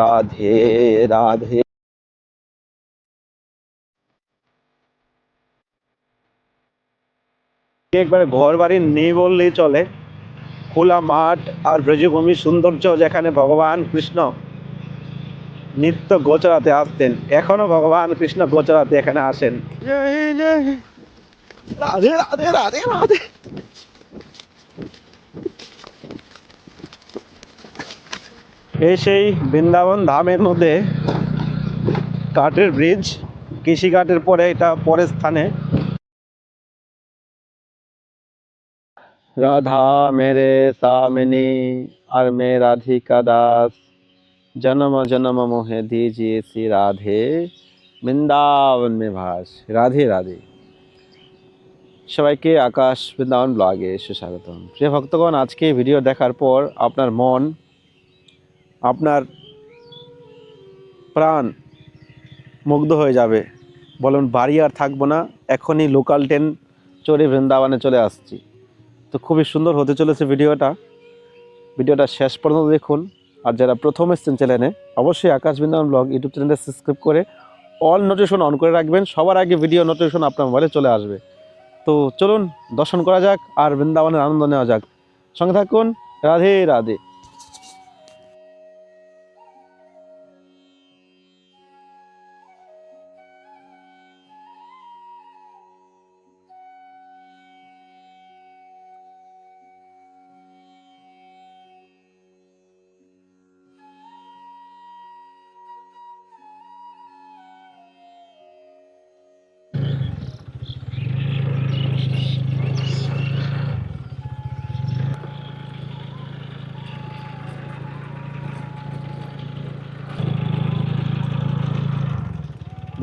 রাধে রাধে। একবারে ঘর বাড়ি নেই বললেই চলে। খোলা মাঠ আর ব্রজভূমির সৌন্দর্য যেখানে ভগবান কৃষ্ণ নিত্য গোচরাতে আসতেন, এখনও ভগবান কৃষ্ণ গোচরাতে এখানে আসেন। রাধে রাধে রাধে রাধে। এই সেই বৃন্দাবন ধামের মধ্যে কাঠের ব্রিজ কৃষিঘাটের পরে এটা পরের স্থানে। রাধা মেরে সামনি, আর মে রাধিকা দাস। জনম জনম মোহে দিয়েছি রাধে। বৃন্দাবন মে ভাস। রাধে রাধে। সবাইকে আকাশ বৃন্দাবন ব্লগে সুস্বাগতম। প্রিয় ভক্তগণ, আজকে ভিডিও দেখার পর আপনার মন আপনার প্রাণ মুগ্ধ হয়ে যাবে। বলুন, বাড়ি আর থাকব না, এখনই লোকাল ট্রেন চড়ে বৃন্দাবনে চলে আসছি। তো খুবই সুন্দর হতে চলেছে ভিডিওটা। ভিডিওটা শেষ পর্যন্ত দেখুন। আর যারা প্রথম এসছেন চ্যানেলে, অবশ্যই আকাশ বৃন্দাবন ব্লগ ইউটিউব চ্যানেলটা সাবস্ক্রাইব করে অল নোটিফিকেশন অন করে রাখবেন। সবার আগে ভিডিও নোটিফিকেশন আপনার মোবাইলে চলে আসবে। তো চলুন, দর্শন করা যাক আর বৃন্দাবনের আনন্দ নেওয়া যাক। সঙ্গে থাকুন, রাধে রাধে।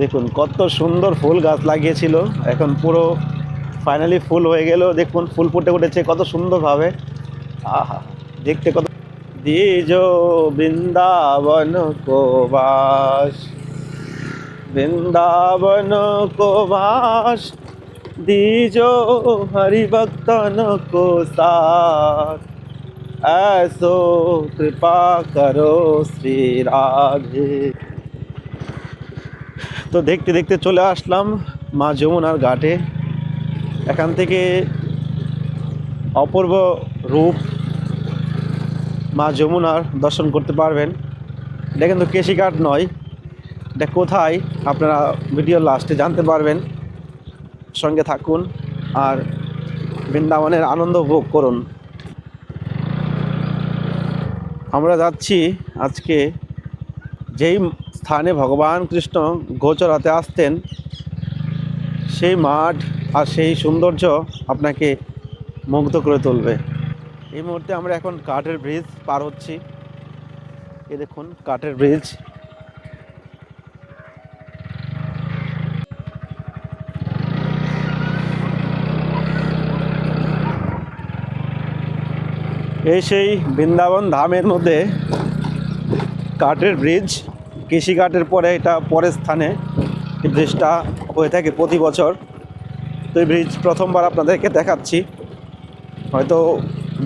দেখুন কত সুন্দর ফুল গাছ লাগিয়েছিল এখন পুরো ফাইনালি ফুল হয়ে গেল দেখুন ফুল ফুটে উঠেছে কত সুন্দরভাবে আহা দেখতে কত দ্বিজ বৃন্দাবন কো বাস বৃন্দাবন কো বাস দ্বিজ হরিভক্তন কো সাথ ऐसो कृपा करो श्री राधे তো দেখতে দেখতে চলে আসলাম মা যমুনার ঘাটে। এখান থেকে অপূর্ব রূপ মা যমুনার দর্শন করতে পারবেন। এটা কিন্তু কেশিঘাট নয়, এটা কোথায় আপনারা ভিডিও লাস্টে জানতে পারবেন। সঙ্গে থাকুন আর বৃন্দাবনের আনন্দ ভোগ করুন। আমরা যাচ্ছি আজকে যেই স্থানে ভগবান কৃষ্ণ গোচরাতে আসতেন। সেই মাঠ আর সেই সৌন্দর্য আপনাকে মুগ্ধ করে তুলবে। এই মুহূর্তে আমরা এখন কাঠের ব্রিজ পার হচ্ছি। এ দেখুন কাঠের ব্রিজ এই সেই বৃন্দাবন ধামের মধ্যে কাঠের ব্রিজ কৃষি কাঠের পরে এটা পরের স্থানে এই ব্রিজটা হয়ে থাকে প্রতি বছর। তো এই ব্রিজ প্রথমবার আপনাদেরকে দেখাচ্ছি। হয়তো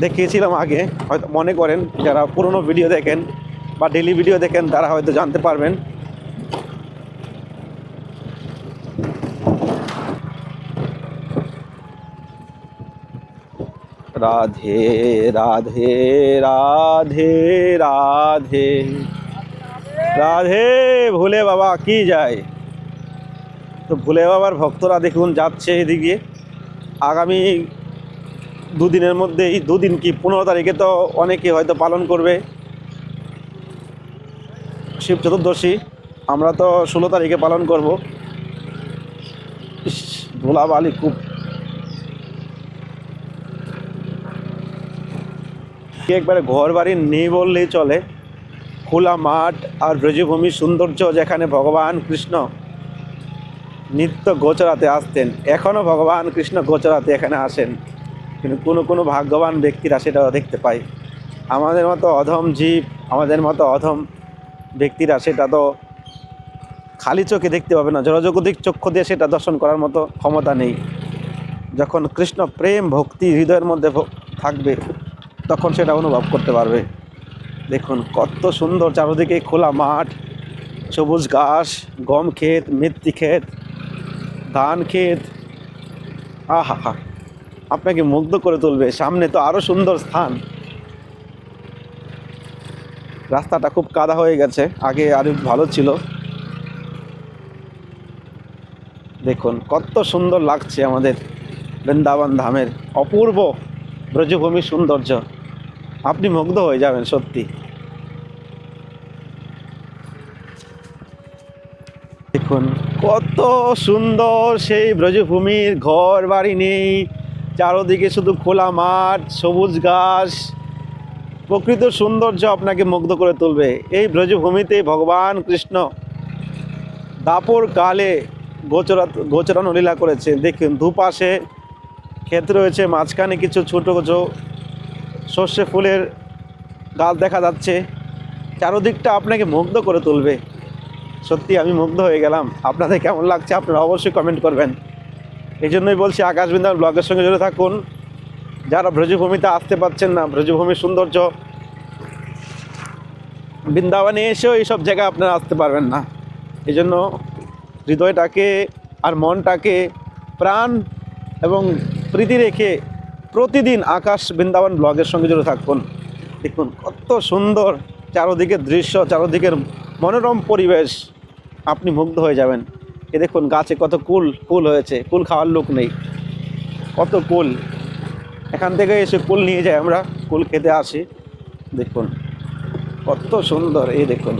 দেখিয়েছিলাম আগে, হয়তো মনে করেন, যারা পুরনো ভিডিও দেখেন বা ডেলি ভিডিও দেখেন, তারা হয়তো জানতে পারবেন। রাধে রাধে রাধে রাধে। রাধে ভুলে বাবা কি যায়? তো ভুলে বাবার ভক্তরা দেখুন যাচ্ছে এদিকে। আগামী দুদিনের মধ্যেই দুদিন কি পনেরো তারিখে তো অনেকে হয়তো পালন করবে। শিব চতুর্দশী আমরা তো ষোলো তারিখে পালন করব। ইস, ধুলাবালি খুব। একবারে ঘর বাড়ি নেই বললেই চলে। খোলা মাঠ আর ব্রজভূমির সৌন্দর্য যেখানে ভগবান কৃষ্ণ নিত্য গোচরাতে আসতেন, এখনও ভগবান কৃষ্ণ গোচরাতে এখানে আসেন। কিন্তু কোনো কোনো ভাগ্যবান ব্যক্তিরা সেটা দেখতে পায়। আমাদের মতো অধম জীব, আমাদের মতো অধম ব্যক্তিরা সেটা তো খালি চোখে দেখতে পাবে না। জলজগতিক চক্ষু দিয়ে সেটা দর্শন করার মতো ক্ষমতা নেই। যখন কৃষ্ণ প্রেম, ভক্তি, হৃদয়ের মধ্যে থাকবে, তখন সেটা অনুভব করতে পারবে। দেখুন, কত সুন্দর চারদিকে খোলা মাঠ, সবুজ ঘাস, গম ক্ষেত মেথি ক্ষেত, ধান ক্ষেত। আহা হা আপনাকে মুগ্ধ করে তুলবে। সামনে তো আরও সুন্দর স্থান। রাস্তাটা খুব কাদা হয়ে গেছে, আগে আরও ভালো ছিল। দেখুন, কত সুন্দর লাগছে আমাদের বৃন্দাবন ধামের অপূর্ব ব্রজভূমির সৌন্দর্য। আপনি মুগ্ধ হয়ে যাবেন, সত্যি। দেখুন, কত সুন্দর সেই ব্রজভূমির ঘর বাড়ি নেই। চারোদিকে শুধু খোলা মাঠ, সবুজ ঘাস। প্রকৃত সৌন্দর্য আপনাকে মুগ্ধ করে তুলবে। এই ব্রজভূমিতে ভগবান কৃষ্ণ দাপর কালে গোচরা গোচরানো লীলা করেছে। দেখুন, দুপাশে ক্ষেত রয়েছে, মাঝখানে কিছু ছোটো ছোটো সর্ষে ফুলের গাছ দেখা যাচ্ছে। চারোদিকটা আপনাকে মুগ্ধ করে তুলবে। সত্যি আমি মুগ্ধ হয়ে গেলাম। আপনাদের কেমন লাগছে আপনারা অবশ্যই কমেন্ট করবেন। এই জন্যই বলছি আকাশ বৃন্দাবন ব্লগের সঙ্গে জুড়ে থাকুন। যারা ব্রজভূমিতে আসতে পারছেন না ব্রজভূমির সৌন্দর্য বৃন্দাবনে এসেও এইসব জায়গায় আপনারা আসতে পারবেন না। এই জন্য হৃদয়টাকে আর মনটাকে প্রাণ এবং প্রীতি রেখে প্রতিদিন আকাশ বৃন্দাবন ব্লগের সঙ্গে জুড়ে থাকুন। দেখুন কত সুন্দর চারোদিকের দৃশ্য, চারোদিকের মনোরম পরিবেশ। আপনি মুগ্ধ হয়ে যাবেন। এ দেখুন গাছে কত কুল কুল হয়েছে, কুল খাওয়ার লোক নেই। কত কুল। এখান থেকে এসে কুল নিয়ে যাই আমরা, কুল খেতে আসি। দেখুন কত সুন্দর, এই দেখুন।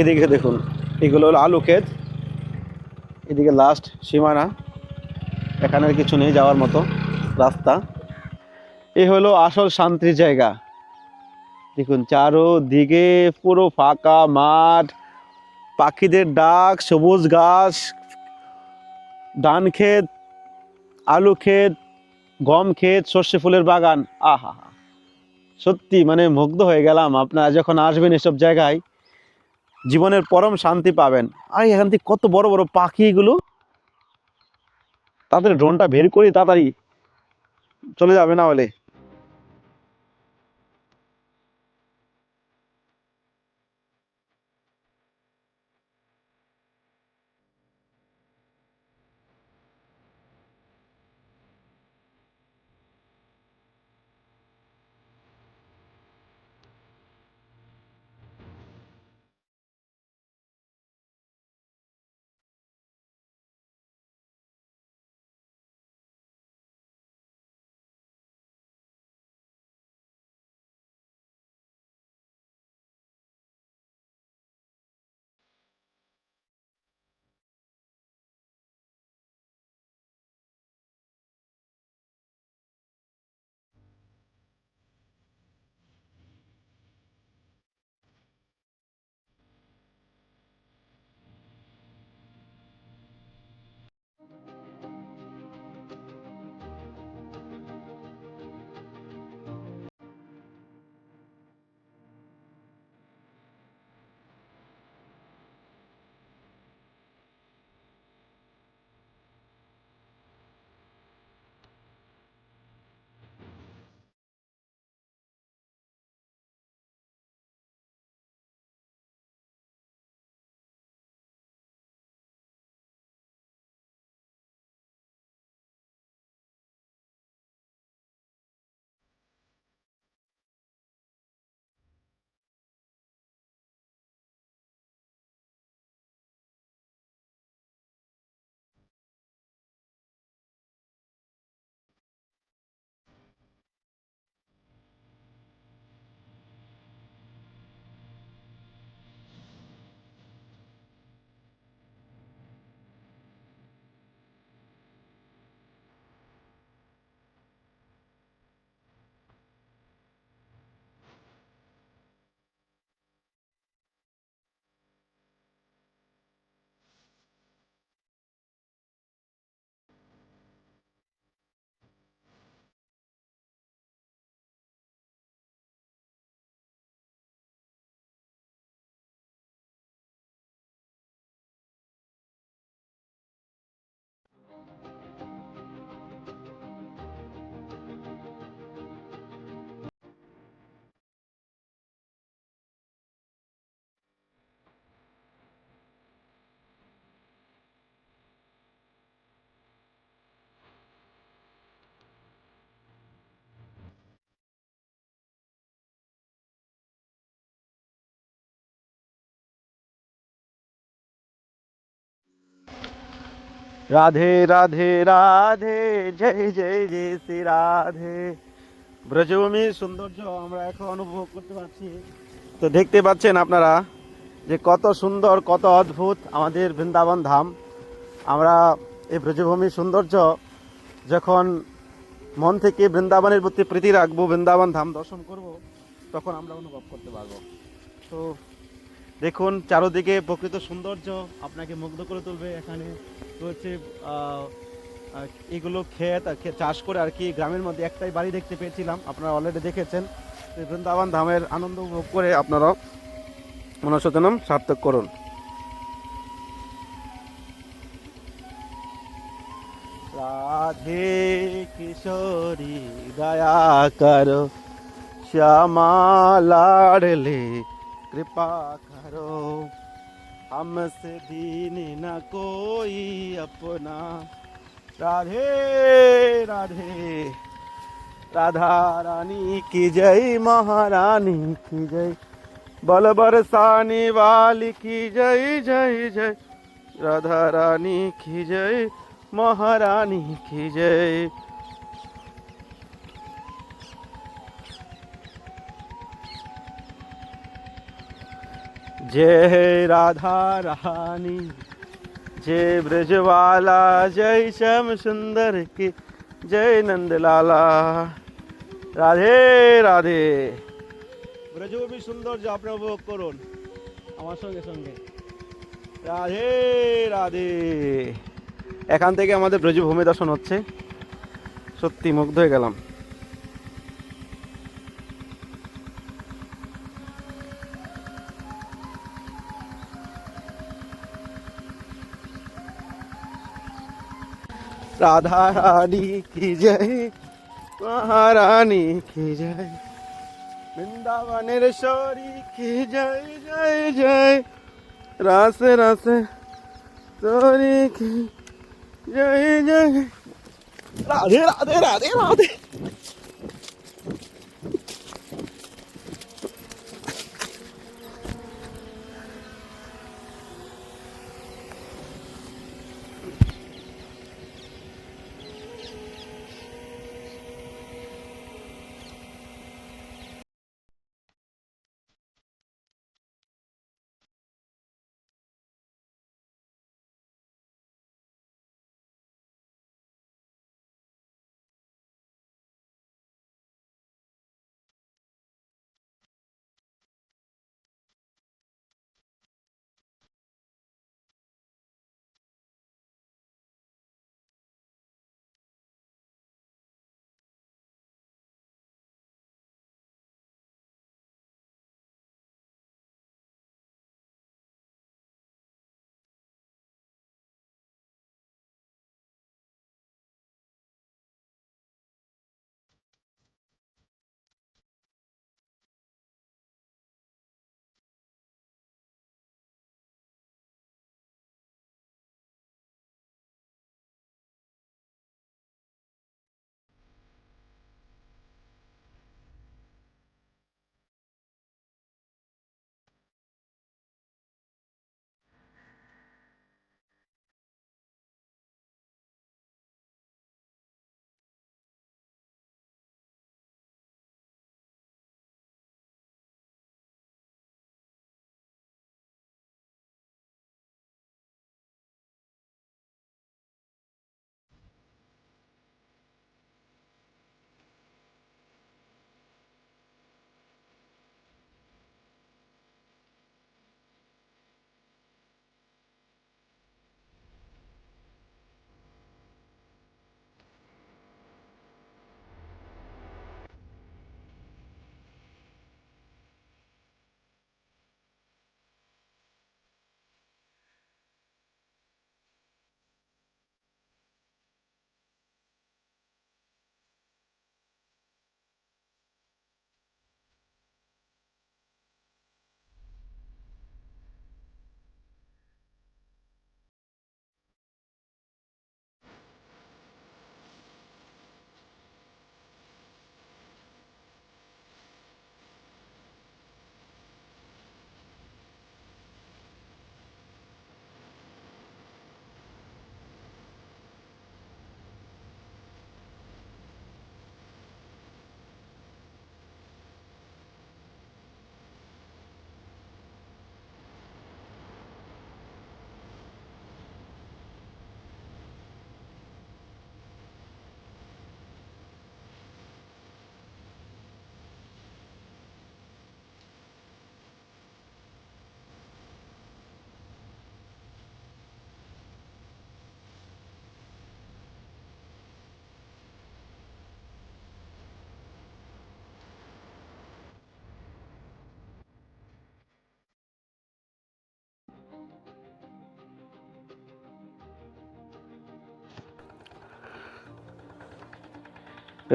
এদিকে দেখুন, এগুলো হলো আলু ক্ষেত। এদিকে লাস্ট সীমানা। এখানে কিছু নেই যাওয়ার মতো রাস্তা। এ হলো আসল শান্তির জায়গা। দেখুন, চারোদিকে পুরো ফাঁকা মাঠ, পাখিদের ডাক, সবুজ ঘাস ধান ক্ষেত, আলু ক্ষেত, গম ক্ষেত, সর্ষে ফুলের বাগান। আহা, সত্যি মানে মুগ্ধ হয়ে গেলাম। আপনারা যখন আসবেন এসব জায়গায়, জীবনের পরম শান্তি পাবেন। আর, এখান থেকে কত বড় বড় পাখি এগুলো। তাদের ড্রোনটা বের করে তাড়াতাড়ি চলে যাবে না হলে। রাধে রাধে রাধে, জয় জয় জয় শ্রী রাধে। ব্রজভূমির সৌন্দর্য আমরা এখন অনুভব করতে পারছি। তো দেখতে পাচ্ছেন আপনারা যে কত সুন্দর, কত অদ্ভুত আমাদের বৃন্দাবন ধাম। আমরা এই ব্রজভূমির সৌন্দর্য যখন মন থেকে বৃন্দাবনের প্রতি প্রীতি রাখব, বৃন্দাবন ধাম দর্শন করব, তখন আমরা অনুভব করতে পারব। তো দেখুন, চারোদিকে প্রকৃত সৌন্দর্য আপনাকে মুগ্ধ করে তুলবে এখানে। হচ্ছে এগুলো ক্ষেত চাষ করে আর কি গ্রামের মধ্যে একটাই বাড়ি দেখতে পেয়েছিলাম, আপনারা অলরেডি দেখেছেন। বৃন্দাবন ধামের আনন্দ উপভোগ করে আপনারা মনসচেতনম সার্থক করুন। রাধে কিশোরী, দয়া কর, শ্যামা লাড়লে कृपा करो। हमसे दीन न कोई अपना। राधे राधे। राधा रानी की जय, महारानी की जय। बल बरसाने वाली की जय जय जय। राधा रानी की जय, महारानी की जय। जय राधा रानी जय ब्रजवाला जय श्याम सुंदर की जय नंदलाला রাধে রাধে ব্রজভূমি সৌন্দর্য আপনি উপভোগ করুন আমার সঙ্গে সঙ্গে রাধে রাধে এখান থেকে আমাদের ব্রজভূমি দর্শন হচ্ছে সত্যি মুগ্ধ হয়ে গেলাম राधा रानी की जय। महारानी की जय। वृंदावन शौरी की जय जय जय। रास रास। शौरी की जय जय। राधे राधे राधे राधे।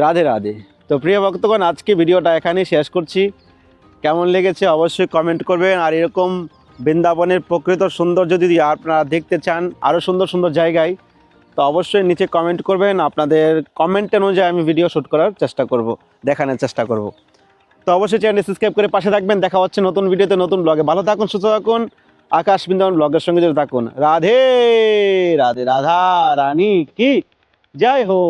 রাধে রাধে। তো প্রিয় ভক্তগণ, আজকে ভিডিওটা এখানেই শেষ করছি। কেমন লেগেছে অবশ্যই কমেন্ট করবেন। আর এরকম বৃন্দাবনের প্রকৃত সৌন্দর্য যদি আপনারা দেখতে চান আরও সুন্দর সুন্দর জায়গায়, তো অবশ্যই নিচে কমেন্ট করবেন। আপনাদের কমেন্ট অনুযায়ী আমি ভিডিও শ্যুট করার চেষ্টা করব, দেখানোর চেষ্টা করব। তো অবশ্যই চ্যানেল সাবস্ক্রাইব করে পাশে থাকবেন। দেখা হচ্ছে নতুন ভিডিওতে নতুন ব্লগে ভালো থাকুন, সুস্থ থাকুন। আকাশ বৃন্দাবন ব্লগের সঙ্গে যদি থাকুন। রাধে রাধে রাধা রানী কি? জয় হো।